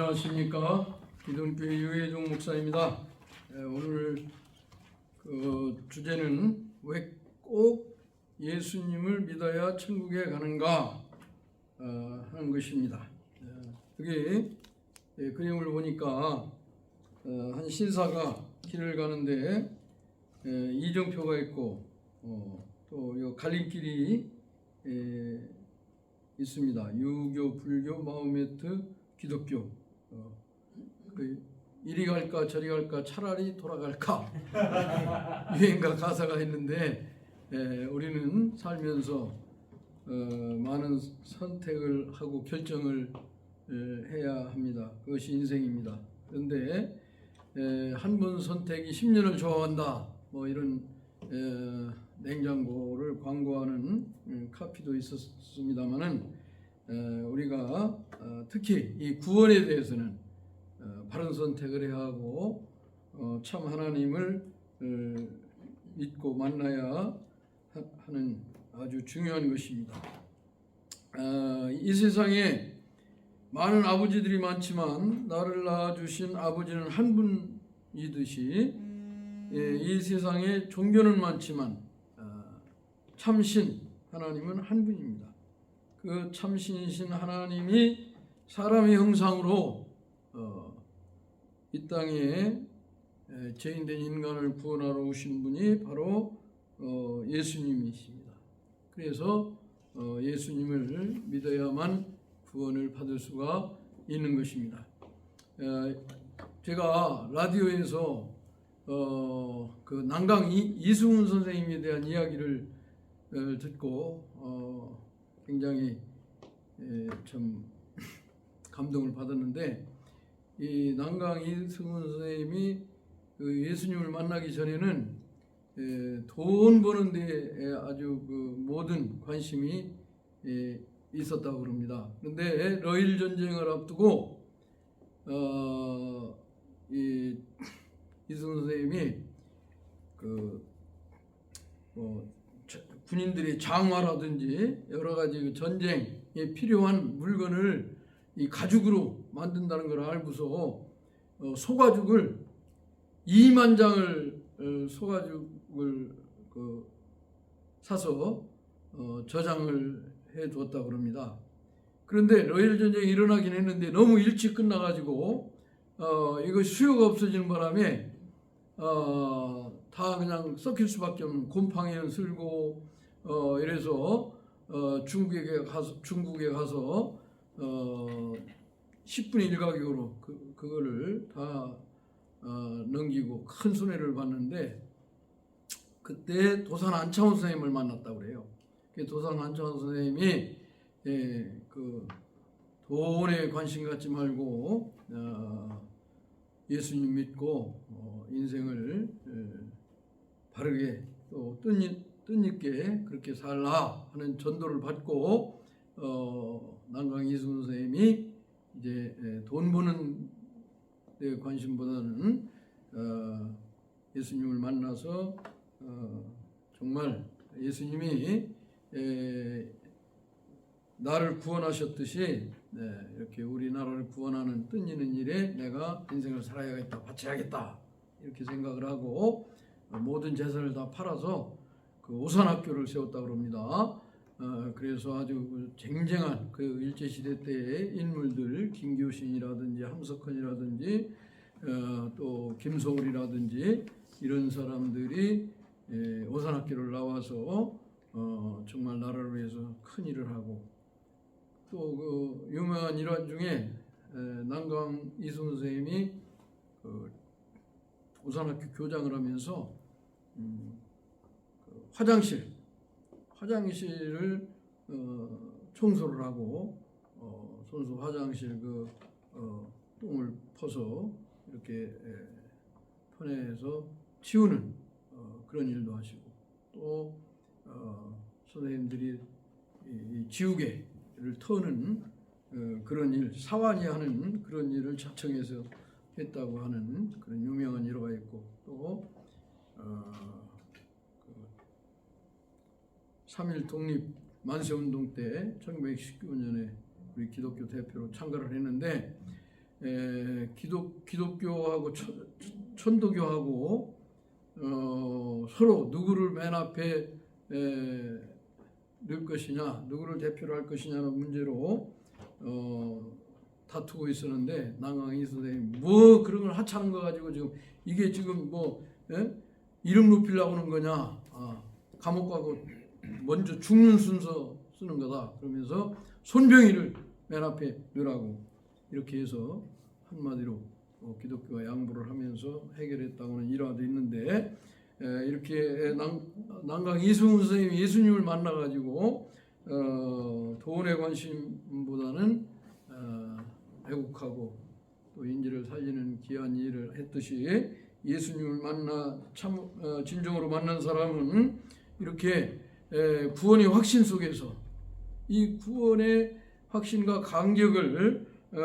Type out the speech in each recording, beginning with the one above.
안녕하십니까 기독교회 유해종 목사입니다. 예, 오늘 그 주제는 왜 꼭 예수님을 믿어야 천국에 가는가 어, 하는 것입니다. 예, 여기 예, 그림을 보니까 어, 한 신사가 길을 가는데 예, 이정표가 있고 어, 또이 갈림길이 예, 있습니다. 유교, 불교, 마호메트, 기독교. 어, 그 이리 갈까 저리 갈까 차라리 돌아갈까 유행가 가사가 있는데 에, 우리는 살면서 어, 많은 선택을 하고 결정을 에, 해야 합니다. 그것이 인생입니다. 그런데 한 번 선택이 10년을 좋아한다. 뭐 이런 에, 냉장고를 광고하는 음, 카피도 있었습니다만은 우리가 어, 특히 이 구원에 대해서는 어, 바른 선택을 해야 하고 어, 참 하나님을 어, 믿고 만나야 하- 하는 아주 중요한 것입니다. 아, 이 세상에 많은 아버지들이 많지만 나를 낳아주신 아버지는 한 분이듯이 예, 이 세상에 종교는 많지만 아, 참신 하나님은 한 분입니다. 그 참신이신 하나님이 사람의 형상으로 어, 이 땅에 에, 죄인된 인간을 구원하러 오신 분이 바로 어, 예수님이십니다. 그래서 어, 예수님을 믿어야만 구원을 받을 수가 있는 것입니다. 에, 제가 라디오에서 어, 그 난강 이, 이승훈 선생님에 대한 이야기를 어, 듣고 어, 굉장히 에, 참 감동을 받았는데 이 난강 이승훈 선생님이 그 예수님을 만나기 전에는 에, 돈 버는 데에 아주 그 모든 관심이 에, 있었다고 그럽니다. 그런데 러일 전쟁을 앞두고 어, 이 이승훈 선생님이 그 뭐 군인들의 장화라든지 여러 가지 그 전쟁에 필요한 물건을 이 가죽으로 만든다는 걸 알고서 어, 소가죽을 2만 장을 어, 소가죽을 그 사서 어, 저장을 해 두었다 그럽니다. 그런데 러일 전쟁이 일어나긴 했는데 너무 일찍 끝나가지고 어, 이거 수요가 없어지는 바람에 어, 다 그냥 썩힐 수밖에 없는 곰팡이는 어, 이래서 어, 중국에 가서 중국에 가서 어, 10분의 1 가격으로 그, 그거를 다 어, 넘기고 큰 손해를 봤는데 그때 도산 안창원 선생님을 만났다고 그래요. 그 도산 안창원 선생님이 예, 그 돈에 관심 갖지 말고 어, 예수님 믿고 어, 인생을 예, 바르게 또 뜻있, 뜻있게 그렇게 살라 하는 전도를 받고 어, 난강 이승훈 선생님이 이제 예, 돈 버는 데 관심보다는 어, 예수님을 만나서 어, 정말 예수님이 에, 나를 구원하셨듯이 네, 이렇게 우리나라를 구원하는 뜻있는 일에 내가 인생을 살아야겠다, 바쳐야겠다 이렇게 생각을 하고 어, 모든 재산을 다 팔아서 그 오산학교를 세웠다 그럽니다. 어, 그래서 아주 그 쟁쟁한 그 일제 시대 때의 인물들 김교신이라든지 함석헌이라든지 어, 또 김소울이라든지 이런 사람들이 예, 오산학교를 나와서 어, 정말 나라를 위해서 큰 일을 하고 또 그 유명한 일화 중에 에, 난강 이순 선생님이 그 오산학교 교장을 하면서 음, 그 화장실 화장실을 어, 청소를 하고 어, 손수 화장실 그 어, 똥을 퍼서 이렇게 에, 퍼내서 치우는 어, 그런 일도 하시고 또 어, 선생님들이 이, 이 지우개를 터는 어, 그런 일 사환이 하는 그런 일을 자청해서 했다고 하는 그런 유명한 일화가 있고 또 어, 그 3.1 독립 만세운동 때 1919년에 우리 기독교 대표로 참가를 했는데 에, 기독 기독교하고 천, 천도교하고 어, 서로 누구를 맨 앞에 에, 넣을 것이냐, 누구를 대표로 할 것이냐는 문제로 어, 다투고 있었는데 남강희 선생님 뭐 그런 걸 하찮은 거 가지고 지금 이게 지금 뭐 예? 이름 높이려고 하는 거냐, 아, 감옥 가고 먼저 죽는 순서 쓰는 거다. 그러면서 손병희를 맨 앞에 넣으라고 이렇게 해서 한마디로 어, 기독교와 양보를 하면서 해결했다고는 일화도 있는데 에, 이렇게 난, 난강 이승훈 선생님이 예수님을 만나가지고 어, 돈에 관심보다는 어, 애국하고 또 인지를 살리는 귀한 일을 했듯이 예수님을 만나 참 어, 진정으로 만난 사람은 이렇게 에, 구원의 확신 속에서 이 구원의 확신과 간격을 어,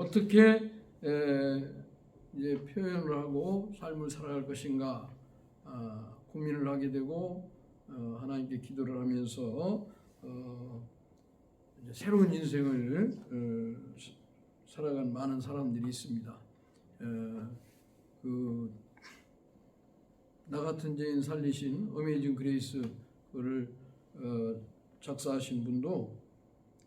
어떻게 에, 이제 표현을 하고 삶을 살아갈 것인가 아, 고민을 하게 되고 어, 하나님께 기도를 하면서 어, 새로운 인생을 어, 사- 살아간 많은 사람들이 있습니다. 어, 그, 나 같은 죄인 살리신 어메이징 그레이스 그를 어, 작사하신 분도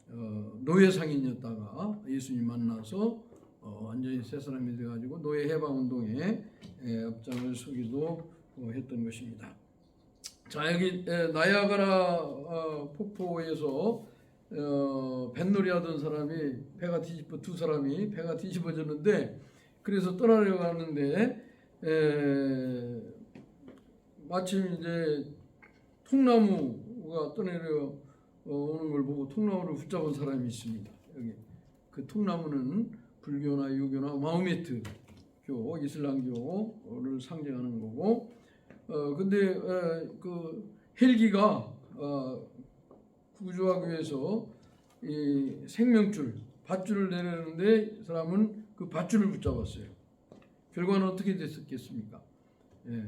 어, 노예 상인이었다가 예수님 만나서 어, 완전히 새 사람이 돼가지고 노예 해방 운동에 에, 앞장을 서기도 어, 했던 것입니다. 자 여기 에, 나야가라 어, 폭포에서 어, 뱃놀이 하던 사람이 배가 뒤집어 두 사람이 배가 뒤집어졌는데 그래서 떠나려고 하는데 에, 마침 이제 통나무가 떠내려 어, 오는 걸 보고 통나무를 붙잡은 사람이 있습니다. 여기 그 통나무는 불교나 유교나 마호메트 교 이슬람교를 상징하는 거고 어 근데 에, 그 헬기가 어, 구조하기 위해서 이 생명줄 밧줄을 내려는데 사람은 그 밧줄을 붙잡았어요. 결과는 어떻게 됐었겠습니까? 예.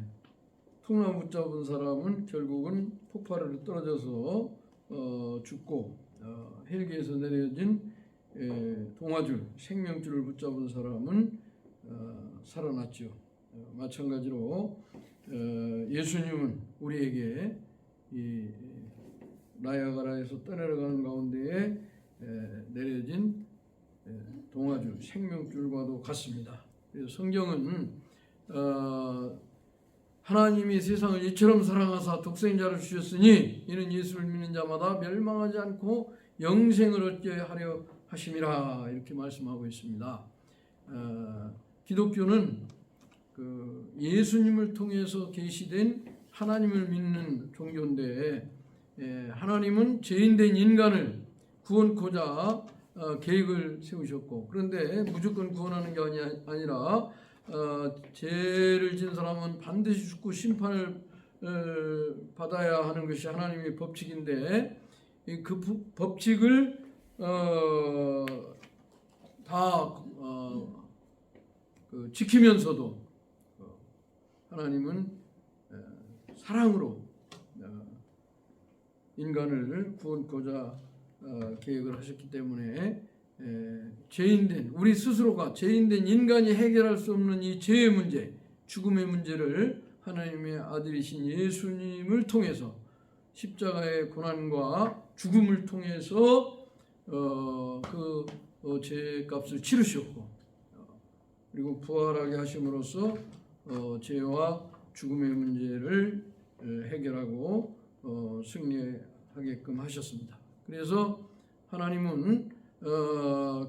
통나무 붙잡은 사람은 결국은 폭발으로 떨어져서 어, 죽고 어, 헬기에서 내려진 에, 동화줄 생명줄을 붙잡은 사람은 어, 살아났죠. 어, 마찬가지로 어, 예수님은 우리에게 이 나야가라에서 떠내려가는 가운데에 에, 내려진 에, 동화줄 생명줄과도 같습니다. 그래서 성경은 어, 하나님이 세상을 이처럼 사랑하사 독생자를 주셨으니 이는 예수를 믿는 자마다 멸망하지 않고 영생을 얻게 하려 하심이라 이렇게 말씀하고 있습니다. 어, 기독교는 그 예수님을 통해서 계시된 하나님을 믿는 종교인데 예, 하나님은 죄인된 인간을 구원코자 어, 계획을 세우셨고 그런데 무조건 구원하는 게 아니, 아니라 어, 죄를 진 사람은 반드시 죽고 심판을 어, 받아야 하는 것이 하나님의 법칙인데 이그 부- 법칙을 어, 다 어, 그 지키면서도 어, 하나님은 어, 사랑으로 어, 인간을 구원코자 어, 계획을 하셨기 때문에 에, 죄인된 우리 스스로가 죄인된 인간이 해결할 수 없는 이 죄의 문제, 죽음의 문제를 하나님의 아들이신 예수님을 통해서 십자가의 고난과 죽음을 통해서 어, 그 어, 죄값을 치르셨고 어, 그리고 부활하게 하심으로써 어, 죄와 죽음의 문제를 에, 해결하고 어, 승리하게끔 하셨습니다. 그래서 하나님은 어,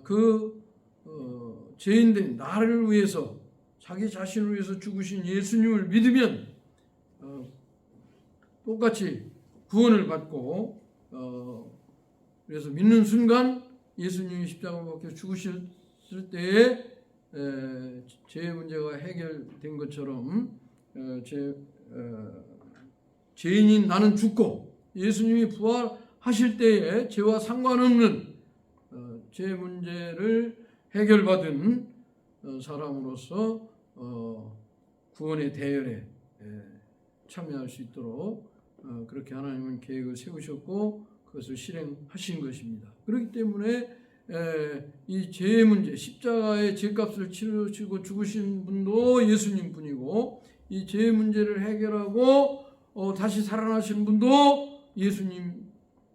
그 어, 죄인된 나를 위해서 자기 자신을 위해서 죽으신 예수님을 믿으면 어, 똑같이 구원을 받고 어, 그래서 믿는 순간 예수님이 십자가 박혀 죽으셨을 때에 에, 죄의 문제가 해결된 것처럼 어, 죄, 어, 죄인인 나는 죽고 예수님이 부활하실 때에 죄와 상관없는 어, 죄 문제를 해결받은 어, 사람으로서 어, 구원의 대열에 에, 참여할 수 있도록 어, 그렇게 하나님은 계획을 세우셨고 그것을 실행하신 것입니다. 그렇기 때문에 에, 이 죄의 문제, 십자가의 죄값을 치르시고 죽으신 분도 예수님 분이고 이 죄의 문제를 해결하고 어, 다시 살아나신 분도 예수님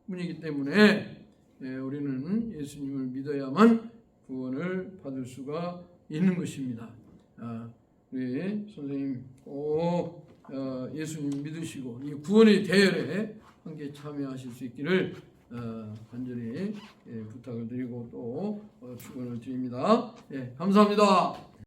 분이기 때문에 예, 우리는 예수님을 믿어야만 구원을 받을 수가 있는 것입니다. 아, 우리 선생님 꼭 어, 예수님 믿으시고 이 구원의 대열에 함께 참여하실 수 있기를 어, 간절히 예, 부탁을 드리고 또 어, 축원을 드립니다. 예, 감사합니다.